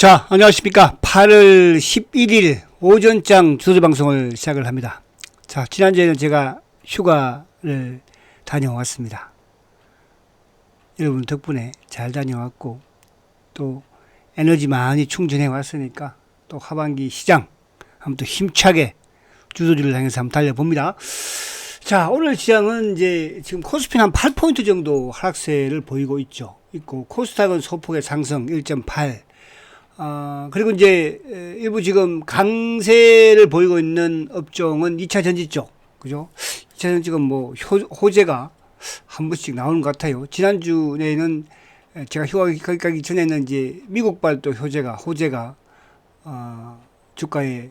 자, 안녕하십니까. 8월 11일 오전장 주소 방송을 시작을 합니다. 자, 지난주에는 제가 휴가를 다녀왔습니다. 여러분 덕분에 잘 다녀왔고, 또 에너지 많이 충전해 왔으니까, 또 하반기 시장, 한번 또 힘차게 주소지를 향해서 한번 달려봅니다. 자, 오늘 시장은 이제 지금 코스피는 한 8포인트 정도 하락세를 보이고 있죠. 있고, 코스닥은 소폭의 상승 1.8, 아, 그리고 이제 에, 일부 지금 강세를 보이고 있는 업종은 2차 전지 쪽. 그죠? 2차 전지는 뭐 효, 호재가 한 번씩 나오는 것 같아요. 지난주에는 에, 제가 휴가 가기- 가기 전에는 이제 미국발 또 효재가, 호재가, 어, 주가에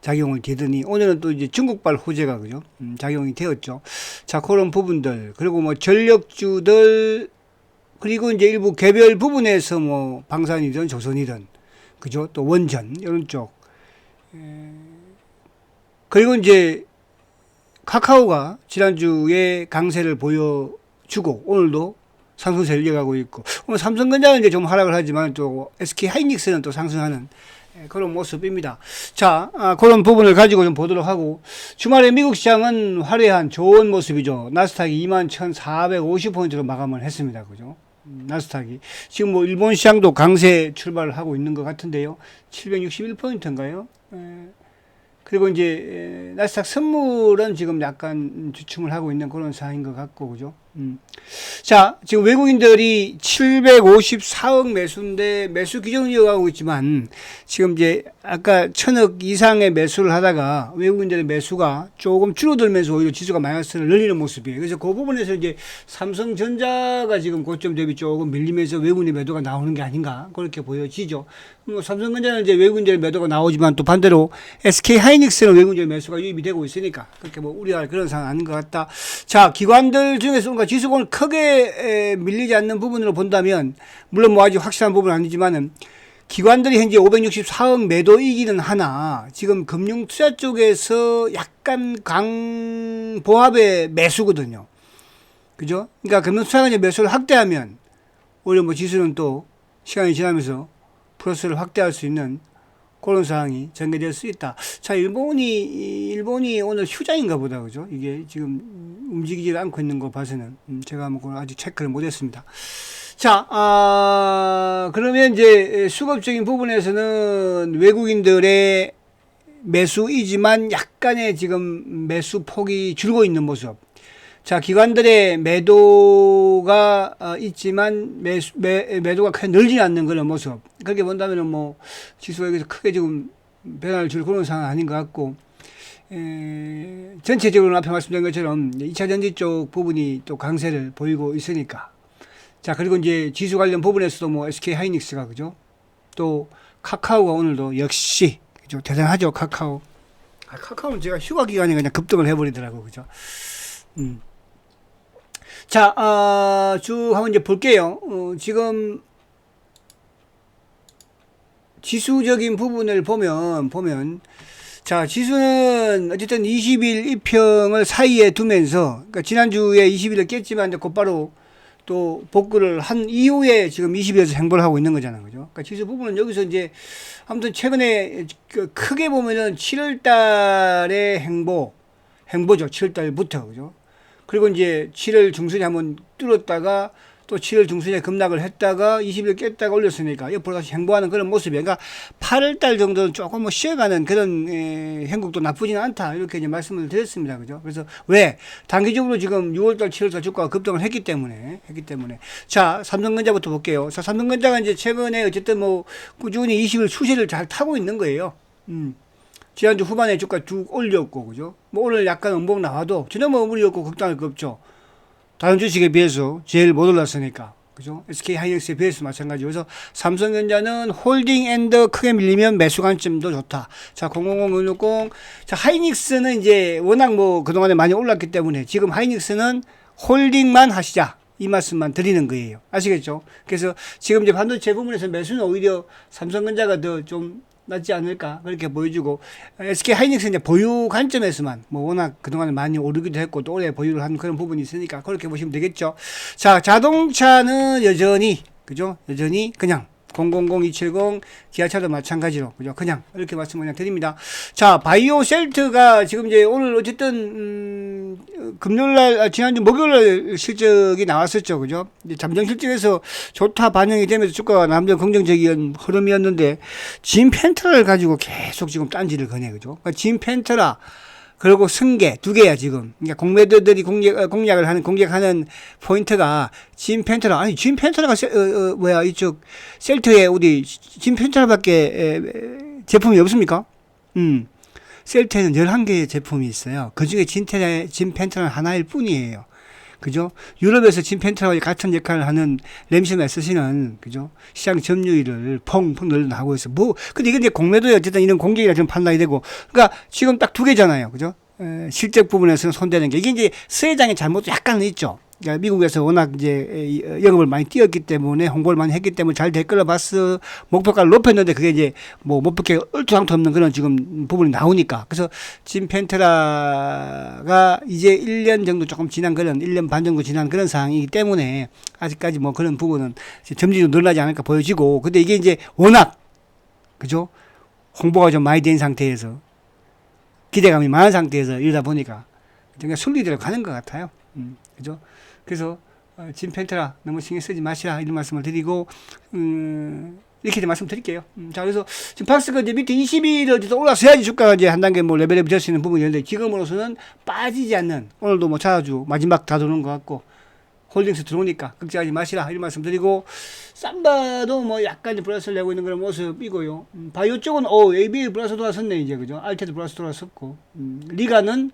작용을 되더니 오늘은 또 이제 중국발 호재가 그죠? 음, 작용이 되었죠. 자, 그런 부분들. 그리고 뭐 전력주들 그리고 이제 일부 개별 부분에서 뭐 방산이든 조선이든 그죠 또 원전 이런 쪽 에, 그리고 이제 카카오가 지난주에 강세를 보여주고 오늘도 상승세를 이어가고 있고 오늘 삼성전자는 이제 좀 하락을 하지만 또 SK 하이닉스는 또 상승하는 에, 그런 모습입니다. 자, 아, 그런 부분을 가지고 좀 보도록 하고 주말에 미국 시장은 화려한 좋은 모습이죠. 나스닥이 21,450포인트로 마감을 했습니다. 그죠? 음, 나스닥이 지금 뭐 일본 시장도 강세 출발을 하고 있는 것 같은데요. 761포인트인가요? 그리고 이제 에, 나스닥 선물은 지금 약간 주춤을 하고 있는 그런 상황인 것 같고 그죠? 음. 자, 지금 외국인들이 754억 매수인데 매수 기존을 이어가고 있지만 지금 이제 아까 천억 이상의 매수를 하다가 외국인들의 매수가 조금 줄어들면서 오히려 지수가 마이너스를 늘리는 모습이에요. 그래서 그 부분에서 이제 삼성전자가 지금 고점 대비 조금 밀리면서 외국인의 매도가 나오는 게 아닌가 그렇게 보여지죠. 뭐 삼성전자는 이제 외국인들의 매도가 나오지만 또 반대로 SK 하이닉스는 외국인들의 매수가 유입이 되고 있으니까 그렇게 뭐 우려할 그런 상황 아닌 것 같다. 자, 기관들 중에서 뭔가 오늘 크게 에, 밀리지 않는 부분으로 본다면 물론 뭐 아직 확실한 부분은 아니지만은 기관들이 현재 564억 매도이기는 하나 지금 금융 투자 쪽에서 약간 강보합의 매수거든요. 그죠? 그러니까 금융 투자가 이제 매수를 확대하면 오히려 뭐 지수는 또 시간이 지나면서 플러스를 확대할 수 있는 그런 상황이 전개될 수 있다. 자, 일본이 일본이 오늘 휴장인가 보다 그죠? 이게 지금 움직이지 않고 있는 거 봐서는 음, 제가 뭐 아직 체크를 못했습니다. 자, 아, 그러면 이제 수급적인 부분에서는 외국인들의 매수이지만 약간의 지금 매수 폭이 줄고 있는 모습. 자, 기관들의 매도가 어, 있지만 매수, 매, 매도가 크게 늘지 않는 그런 모습. 그렇게 본다면은 뭐 지수가 여기서 크게 지금 변화를 줄 그런 상황 아닌 것 같고, 에, 전체적으로 앞에 말씀드린 것처럼 2차 전지 쪽 부분이 또 강세를 보이고 있으니까. 자, 그리고 이제 지수 관련 부분에서도 뭐 SK 하이닉스가 그죠? 또 카카오가 오늘도 역시 그죠? 대단하죠, 카카오. 아, 카카오는 제가 휴가 기간에 그냥 급등을 해버리더라고, 그죠? 음. 자, 아, 쭉 한번 이제 볼게요. 어, 지금 지수적인 부분을 보면, 보면, 자, 지수는 어쨌든 20일 2평을 사이에 두면서, 그러니까 지난주에 20일을 깼지만 이제 곧바로 또 복구를 한 이후에 지금 20일에서 행보를 하고 있는 거잖아요. 그죠? 그러니까 지수 부분은 여기서 이제 아무튼 최근에 그 크게 보면은 7월 달에 행보, 행보죠. 7월 달부터. 그죠? 그리고 이제 7월 중순에 한번 뚫었다가 또 7월 중순에 급락을 했다가 20일 깼다가 올렸으니까 옆으로 다시 행보하는 그런 모습이에요. 그러니까 8월 달 정도는 조금 뭐 쉬어가는 그런 에, 행국도 나쁘지는 않다. 이렇게 이제 말씀을 드렸습니다. 그죠? 그래서 왜? 단기적으로 지금 6월 달, 7월 달 주가가 급등을 했기 때문에, 했기 때문에. 자, 삼성전자부터 볼게요. 자, 삼성전자가 이제 최근에 어쨌든 뭐 꾸준히 20일 추세를 잘 타고 있는 거예요. 음. 지난주 후반에 주가 쭉 올렸고, 그죠? 뭐 오늘 약간 음봉 나와도 전혀 뭐 올렸고 걱정할 거 없죠. 다른 주식에 비해서 제일 못 올랐으니까. 그죠? SK 하이닉스에 비해서 마찬가지. 그래서 삼성전자는 홀딩 앤드 크게 밀리면 매수 관점도 좋다. 자, 000160. 자, 하이닉스는 이제 워낙 뭐 그동안에 많이 올랐기 때문에 지금 하이닉스는 홀딩만 하시자. 이 말씀만 드리는 거예요. 아시겠죠? 그래서 지금 이제 반도체 부분에서 매수는 오히려 삼성전자가 더 좀 낫지 않을까 그렇게 보여주고 SK 하이닉스 이제 보유 관점에서만 뭐 워낙 그동안에 많이 오르기도 했고 또 오래 보유를 한 그런 부분이 있으니까 그렇게 보시면 되겠죠. 자 자동차는 여전히 그죠? 여전히 그냥 000270 기아차도 마찬가지로 그죠? 그냥 이렇게 말씀 그냥 드립니다. 자, 바이오 셀트가 지금 이제 오늘 어쨌든 음, 금요일 날 아, 지난주 목요일 날 실적이 나왔었죠. 그죠? 잠정 실적에서 좋다 반영이 되면서 주가가 남들 긍정적인 흐름이었는데 진 펜트라를 가지고 계속 지금 딴지를 거네. 그죠? 그러니까 진 펜트라 그리고 승계 두 개야 지금. 그러니까 공매도들이 공략 어, 공략을 하는 공략하는 포인트가 진 펜트라 아니 진 펜트라가 세, 어, 어, 뭐야 이쪽 셀트에 우리 진 펜트라밖에 제품이 없습니까? 음. 셀트에는 11개의 제품이 있어요. 그 중에 진텐의 진 펜트라는 하나일 뿐이에요. 그죠? 유럽에서 진 펜트라와 같은 역할을 하는 램시나 쓰시는, 그죠? 시장 점유율을 펑펑 늘어나고 있어. 뭐, 근데 이게 이제 공매도에 어쨌든 이런 공격이라 좀 판단이 되고. 그러니까 지금 딱 두 개잖아요. 그죠? 에, 실적 부분에서는 손대는 게. 이게 이제 수혜장의 잘못도 약간은 있죠. 그러니까 미국에서 워낙 이제 이, 어, 영업을 많이 뛰었기 때문에 홍보를 많이 했기 때문에 잘 될 걸로 봤어 목표가를 높였는데 그게 이제 뭐 목표가 얼토당토 없는 그런 지금 부분이 나오니까 그래서 진 펜트라가 이제 1년 정도 조금 지난 그런 1년 반 정도 지난 그런 상황이기 때문에 아직까지 뭐 그런 부분은 점진적으로 늘어나지 않을까 보여지고 근데 이게 이제 워낙 그죠 홍보가 좀 많이 된 상태에서 기대감이 많은 상태에서 이러다 보니까 그러니까 순리대로 가는 것 같아요. 음, 그죠? 그래서 어, 진 펜트라 너무 신경 쓰지 마시라 이런 말씀을 드리고 음, 이렇게 말씀드릴게요. 음, 자 그래서 지금 박스가 이제 밑에 22를 올라서야지 주가가 이제 한 단계 뭐 레벨업이 될 수 있는 부분이 있는데 지금으로서는 빠지지 않는 오늘도 뭐 자주 마지막 다 도는 것 같고 홀딩스 들어오니까 걱정하지 마시라 이런 말씀 드리고 삼바도 뭐 약간 플러스를 내고 있는 그런 모습이고요. 음, 바이오 쪽은 어 AB 플러스 돌아섰네 이제 그죠? 알테도 플러스 돌아섰고 음, 리가는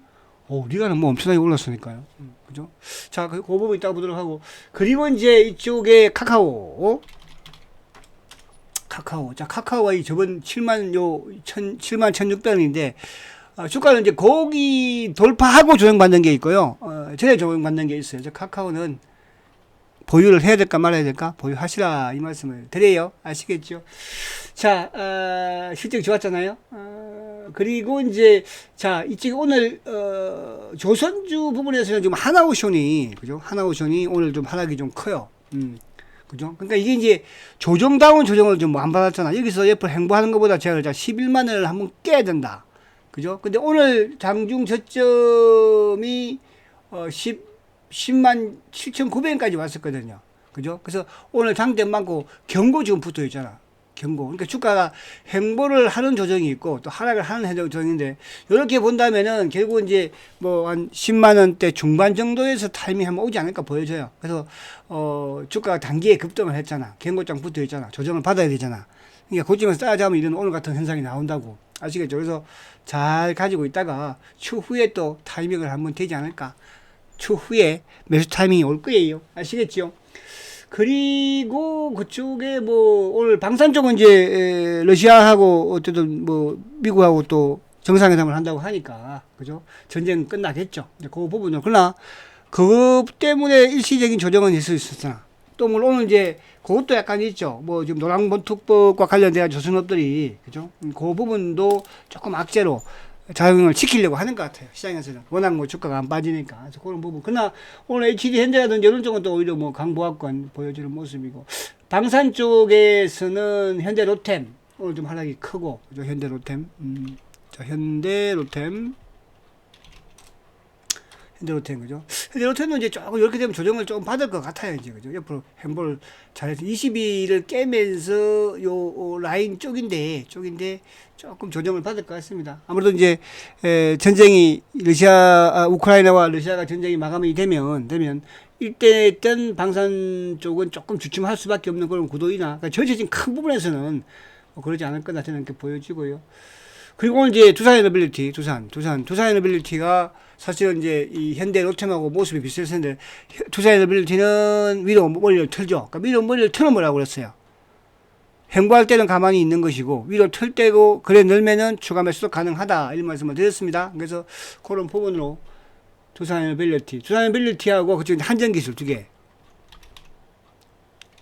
오, 리가는 뭐 엄청나게 올랐으니까요. 음, 그죠? 자, 그, 그 부분 이따가 보도록 하고. 그리고 이제 이쪽에 카카오. 카카오. 자, 카카오가 이 저번 7만 요, 천, 7만 1,600원인데, 어, 주가는 이제 거기 돌파하고 조정받는 게 있고요. 어, 전에 조정받는 게 있어요. 저 카카오는 보유를 해야 될까 말아야 될까? 보유하시라. 이 말씀을 드려요. 아시겠죠? 자, 어, 실적 좋았잖아요. 어, 그리고 이제, 자, 이쪽에 오늘, 어, 조선주 부분에서는 좀 하나오션이, 그죠? 하나오션이 오늘 좀 하락이 좀 커요. 음. 그죠? 그러니까 이게 이제 조정다운 조정을 좀 안 받았잖아. 여기서 옆을 행보하는 것보다 제가 자 11만 원을 한번 깨야 된다. 그죠? 근데 오늘 장중 저점이 어 10, 10만 7,900원까지 왔었거든요. 그죠? 그래서 오늘 장점 많고 경고 지금 붙어 있잖아. 경고. 그러니까 주가가 행보를 하는 조정이 있고 또 하락을 하는 조정인데 이렇게 본다면은 결국 이제 뭐 한 10만 원대 중반 정도에서 타이밍 한번 오지 않을까 보여져요. 그래서 어 주가가 단기에 급등을 했잖아. 경고장 붙어 있잖아. 조정을 받아야 되잖아. 그러니까 고점에서 따라잡으면 이런 오늘 같은 현상이 나온다고. 아시겠죠? 그래서 잘 가지고 있다가 추후에 또 타이밍을 한번 되지 않을까. 추후에 매수 타이밍이 올 거예요. 아시겠죠? 그리고 그쪽에 뭐 오늘 방산 쪽은 이제 에, 러시아하고 어쨌든 뭐 미국하고 또 정상회담을 한다고 하니까 그죠 전쟁 끝나겠죠. 이제 그 부분은 그러나 그것 때문에 일시적인 조정은 있을 수 있었으나 또 물론 오늘 이제 그것도 약간 있죠. 뭐 지금 노랑본투법과 관련된 조선업들이 그죠 음, 그 부분도 조금 악재로 자영을 지키려고 하는 것 같아요. 시장에서는. 워낙 뭐 주가가 안 빠지니까. 그래서 그런 부분. 그러나 오늘 HD 현대라든지 이런 쪽은 또 오히려 뭐 강보합권 보여주는 모습이고. 방산 쪽에서는 현대 로템. 오늘 좀 하락이 크고. 현대 로템. 음. 자, 현대 로템. 현대 로템 그죠? 현대로템은 이제 조금 이렇게 되면 조정을 조금 받을 것 같아요 이제 그죠? 옆으로 행보를 잘해서 22를 깨면서 요 라인 쪽인데 쪽인데 조금 조정을 받을 것 같습니다. 아무래도 이제 에, 전쟁이 러시아 아, 우크라이나와 러시아가 전쟁이 마감이 되면 되면 일대했던 방산 쪽은 조금 주춤할 수밖에 없는 그런 구도이나 그러니까 전체적인 큰 부분에서는 뭐 그러지 않을 거다 저는 이렇게 보여지고요. 그리고 오늘 이제 두산 에너빌리티, 두산, 두산, 두산 에너빌리티가 사실은 이제 이 현대 로템하고 모습이 비슷했을 텐데 투자 에너빌리티는 위로 머리를 틀죠. 그러니까 위로 머리를 틀어 뭐라고 그랬어요. 행보할 때는 가만히 있는 것이고 위로 틀 때고 그래 늘면은 추가 매수도 가능하다 이런 말씀을 드렸습니다. 그래서 그런 부분으로 두산 에너빌리티, 두산 에너빌리티하고 그쪽 한전 기술 두 개.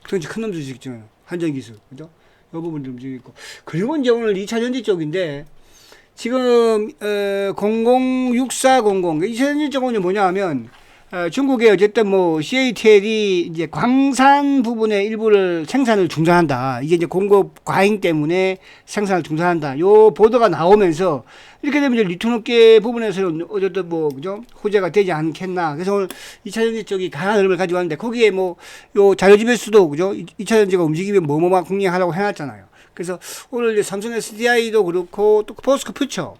그건 큰놈 주식죠. 한전 기술 그죠? 이 부분 좀 움직이고 그리고 이제 오늘 2차 전지 쪽인데 지금 어, 006400 이전지 쪽은 뭐냐 하면 어, 중국의 어쨌든 뭐 CATL이 이제 광산 부분의 일부를 생산을 중단한다. 이게 이제 공급 과잉 때문에 생산을 중단한다. 요 보도가 나오면서 이렇게 되면 이제 리튬업계 부분에서는 어쨌든 뭐 그죠 호재가 되지 않겠나. 그래서 오늘 2차 전지 쪽이 강한 흐름을 가지고 왔는데 거기에 뭐 요 자료집에서도 그죠 2차 전지가 움직이면 뭐뭐만 공략하라고 해놨잖아요. 그래서 오늘 이제 삼성 SDI도 그렇고 또 포스코 퓨처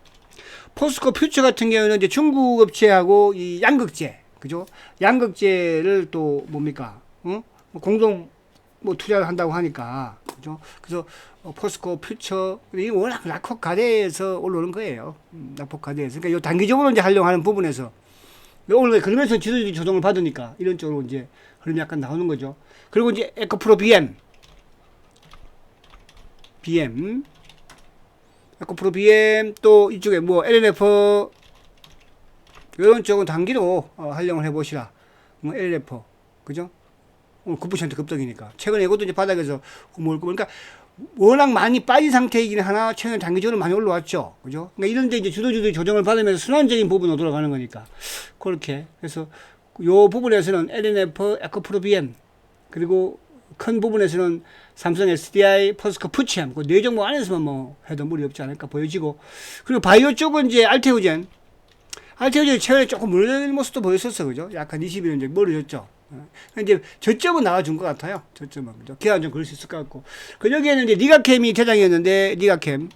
포스코 퓨처 같은 경우는 이제 중국 업체하고 이 양극재, 그죠? 양극재를 또 뭡니까? 어? 뭐 공동 뭐 투자를 한다고 하니까, 그죠? 그래서 어, 포스코 퓨처, 이 워낙 낙폭 가대에서 올라오는 거예요. 음, 낙폭 가대에서. 그러니까 요 단기적으로 이제 활용하는 부분에서. 오늘 그러면서 지도적 조정을 받으니까 이런 쪽으로 이제 흐름이 약간 나오는 거죠. 그리고 이제 에코프로 BM. BM. 에코프로 BM 또 이쪽에 뭐 LNF 이런 쪽은 단기로 어, 활용을 해보시라. 뭐 LNF 그죠? 오늘 9% 급등이니까 최근에 이것도 이제 바닥에서 뭘 그러니까 워낙 많이 빠진 상태이긴 하나 최근에 단기적으로 많이 올라왔죠. 그죠? 그러니까 이런데 이제 주도주도 조정을 받으면서 순환적인 부분으로 돌아가는 거니까 그렇게 그래서 요 부분에서는 LNF, 에코프로 BM 그리고 큰 부분에서는 삼성 SDI, 포스코 푸치엠 그네 종목 안에서만 뭐 해도 무리 없지 않을까 보여지고 그리고 바이오 쪽은 이제 알테오젠 알테오젠 최근에 조금 무너지는 모습도 보였었어 그죠? 약간 20일은 이제 멀어졌죠. 어. 이제 저점은 나와준 것 같아요. 저점은 그죠? 기간 좀 그럴 수 있을 것 같고 그 여기에는 이제 니가캠이 대장이었는데 니가캠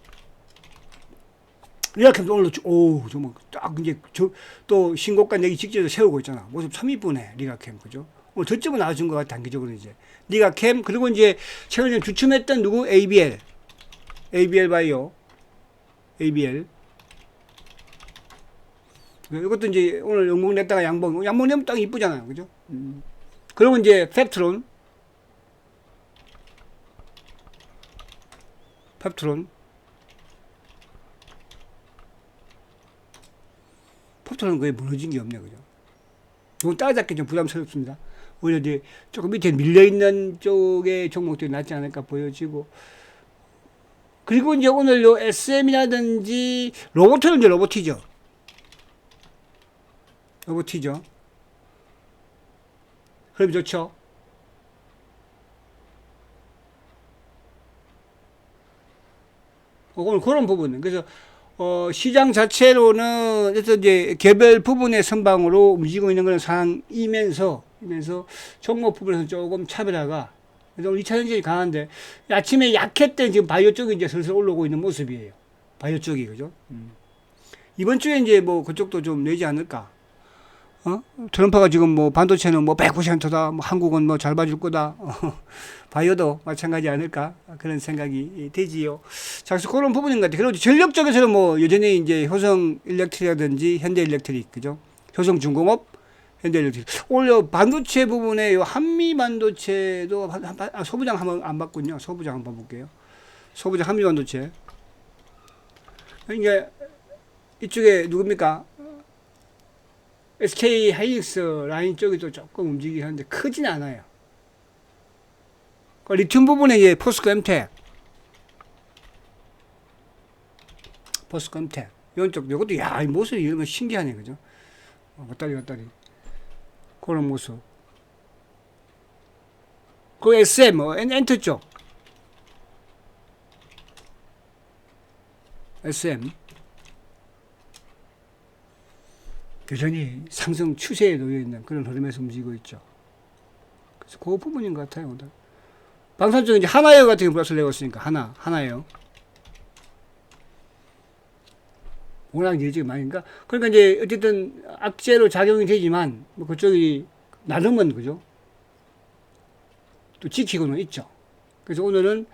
리아캠도 오늘 오 정말 딱 이제 저 또 신고가 내기 직전에 세우고 있잖아. 모습 참 이쁘네 리가캠 그죠? 오늘 저점은 나와준 것 같아 단기적으로 이제. 니가캠 그리고 이제 최근에 주춤했던 누구? ABL ABL 바이오. ABL 이것도 이제 오늘 영봉 냈다가 양봉. 양봉 내면 딱 이쁘잖아요. 그죠? 음. 그리고 이제 펩트론. 펩트론. 펩트론은 거의 무너진 게 없네 그죠? 이건 따라잡기 좀 부담스럽습니다. 오히려 이제 조금 밑에 밀려있는 쪽의 종목들이 낫지 않을까 보여지고. 그리고 이제 오늘 요 SM이라든지 로봇은 이제 로봇이죠. 로봇이죠. 흐름 좋죠. 어, 오늘 그런 부분은. 그래서 어, 시장 자체로는 그래서 이제 개별 부분의 선방으로 움직이고 있는 그런 상황이면서 이면서 종목 부분에서 조금 차별화가 그래서 오늘 2차 전지이 강한데 아침에 약했던 지금 바이오 쪽이 이제 슬슬 올라오고 있는 모습이에요. 바이오 쪽이 그죠? 음. 이번 주에 이제 뭐 그쪽도 좀 내지 않을까. 어? 트럼프가 지금 뭐 반도체는 뭐 100%다, 뭐 한국은 뭐 잘 봐줄 거다. 어, 바이오도 마찬가지 아닐까 그런 생각이 되지요. 자, 그래서 그런 부분인 것 같아요. 그리고 전력 쪽에서는 뭐 여전히 이제 효성 일렉트리라든지 현대 일렉트릭, 그죠? 효성 중공업, 현대 일렉트릭. 오늘 반도체 부분에 요 한미 반도체도 아, 소부장 한번 안 봤군요. 소부장 한번 볼게요. 소부장 한미 반도체. 이게 이쪽에 누굽니까? SK 하이닉스 라인 또 조금 움직이긴 하는데 크진 않아요. 그 리튬 부분에 이제 포스코 엠텍, 포스코 엠텍 이런 쪽 이것도 야 이 모습이 이런 거 신기하네 그죠? 어, 왔다리 왔다리 그런 모습. 그 SM 뭐 엔, 엔터 쪽 SM 여전히 상승 추세에 놓여 있는 그런 흐름에서 움직이고 있죠. 그래서 그 부분인 것 같아요. 오늘. 방산 쪽에 이제 하나요 같은 게 플러스를 내고 있으니까 하나, 하나요. 워낙 예지가 많으니까. 그러니까 이제 어쨌든 악재로 작용이 되지만 뭐 그쪽이 나름은 그죠. 또 지키고는 있죠. 그래서 오늘은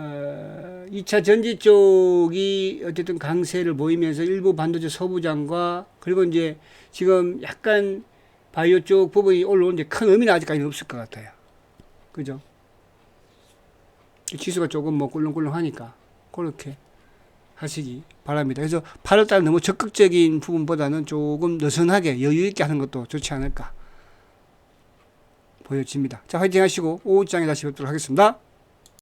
어, 2차 전지 쪽이 어쨌든 강세를 보이면서 일부 반도체 소부장과 그리고 이제 지금 약간 바이오 쪽 부분이 올라오는데 큰 의미는 아직까지는 없을 것 같아요. 그죠? 지수가 조금 뭐 꿀렁꿀렁 하니까 그렇게 하시기 바랍니다. 그래서 8월달 너무 적극적인 부분보다는 조금 느슨하게 여유있게 하는 것도 좋지 않을까 보여집니다. 자, 화이팅 하시고 오후장에 다시 뵙도록 하겠습니다.